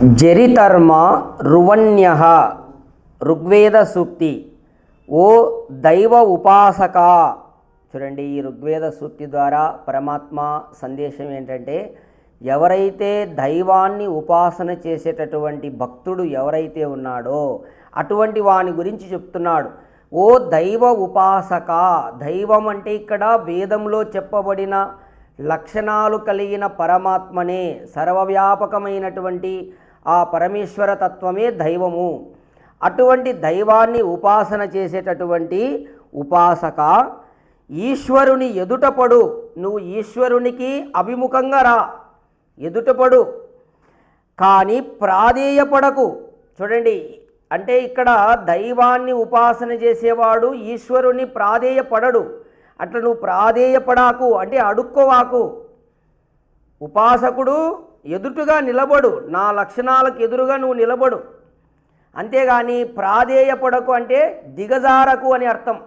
జరితర్మ రువణ్య ఋగ్వేద సూక్తి. ఓ దైవ ఉపాసక. చూడండి ఈ ఋగ్వేద సూక్తి ద్వారా పరమాత్మ సందేశం ఏంటంటే ఎవరైతే దైవాన్ని ఉపాసన చేసేటటువంటి భక్తుడు ఎవరైతే ఉన్నాడో అటువంటి వాని గురించి చెప్తున్నాడు. ఓ దైవ ఉపాసక. దైవం అంటే ఇక్కడ వేదంలో చెప్పబడిన లక్షణాలు కలిగిన పరమాత్మనే సర్వవ్యాపకమైనటువంటి ఆ పరమేశ్వర తత్వమే దైవము. అటువంటి దైవాన్ని ఉపాసన చేసేటటువంటి ఉపాసక ఈశ్వరుని ఎదుటపడు నువ్వు ఈశ్వరునికి అభిముఖంగా రా. ఎదుటపడు కానీ ప్రాధేయపడకు. చూడండి అంటే ఇక్కడ దైవాన్ని ఉపాసన చేసేవాడు ఈశ్వరుని ప్రాధేయపడడు. అట్లా నువ్వు ప్రాధేయపడాకు అంటే అడుక్కోవాకు. ఉపాసకుడు ఎదుటుగా నిలబడు నా లక్షణాలకు ఎదురుగా నువ్వు నిలబడు. అంతేగాని ప్రాధేయపడకు అంటే దిగజారకు అని అర్థం.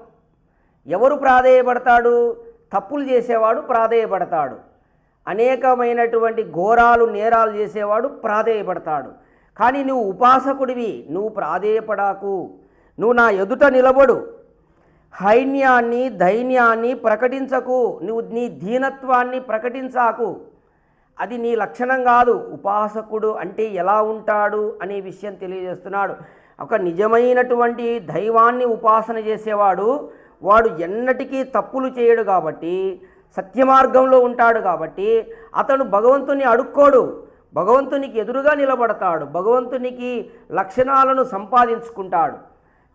ఎవరు ప్రాధేయపడతాడు? తప్పులు చేసేవాడు ప్రాధేయపడతాడు. అనేకమైనటువంటి ఘోరాలు నేరాలు చేసేవాడు ప్రాధేయపడతాడు. కానీ నువ్వు ఉపాసకుడివి నువ్వు ప్రాధేయపడాకు. నువ్వు నా ఎదుట నిలబడు. హైన్యాన్ని ధైన్యాన్ని ప్రకటించకు. నువ్వు నీ దీనత్వాన్ని ప్రకటించాకు. అది నీ లక్షణం కాదు. ఉపాసకుడు అంటే ఎలా ఉంటాడు అనే విషయం తెలియజేస్తున్నాడు. ఒక నిజమైనటువంటి దైవాన్ని ఉపాసన చేసేవాడు వాడు ఎన్నటికీ తప్పులు చేయడు కాబట్టి సత్యమార్గంలో ఉంటాడు కాబట్టి అతను భగవంతుని అడుక్కోడు. భగవంతునికి ఎదురుగా నిలబడతాడు. భగవంతునికి లక్షణాలను సంపాదించుకుంటాడు.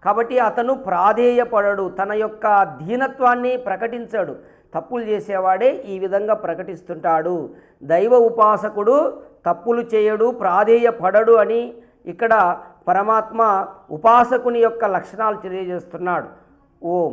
కాబట్టి అతను ప్రాధేయపడడు. తన యొక్క దీనత్వాన్ని ప్రకటించడు. తప్పులు చేసేవాడే ఈ విధంగా ప్రకటిస్తుంటాడు. దైవ ఉపాసకుడు తప్పులు చేయడు ప్రాధేయపడడు అని ఇక్కడ పరమాత్మ ఉపాసకుని యొక్క లక్షణాలు తెలియజేస్తున్నాడు. ఓం.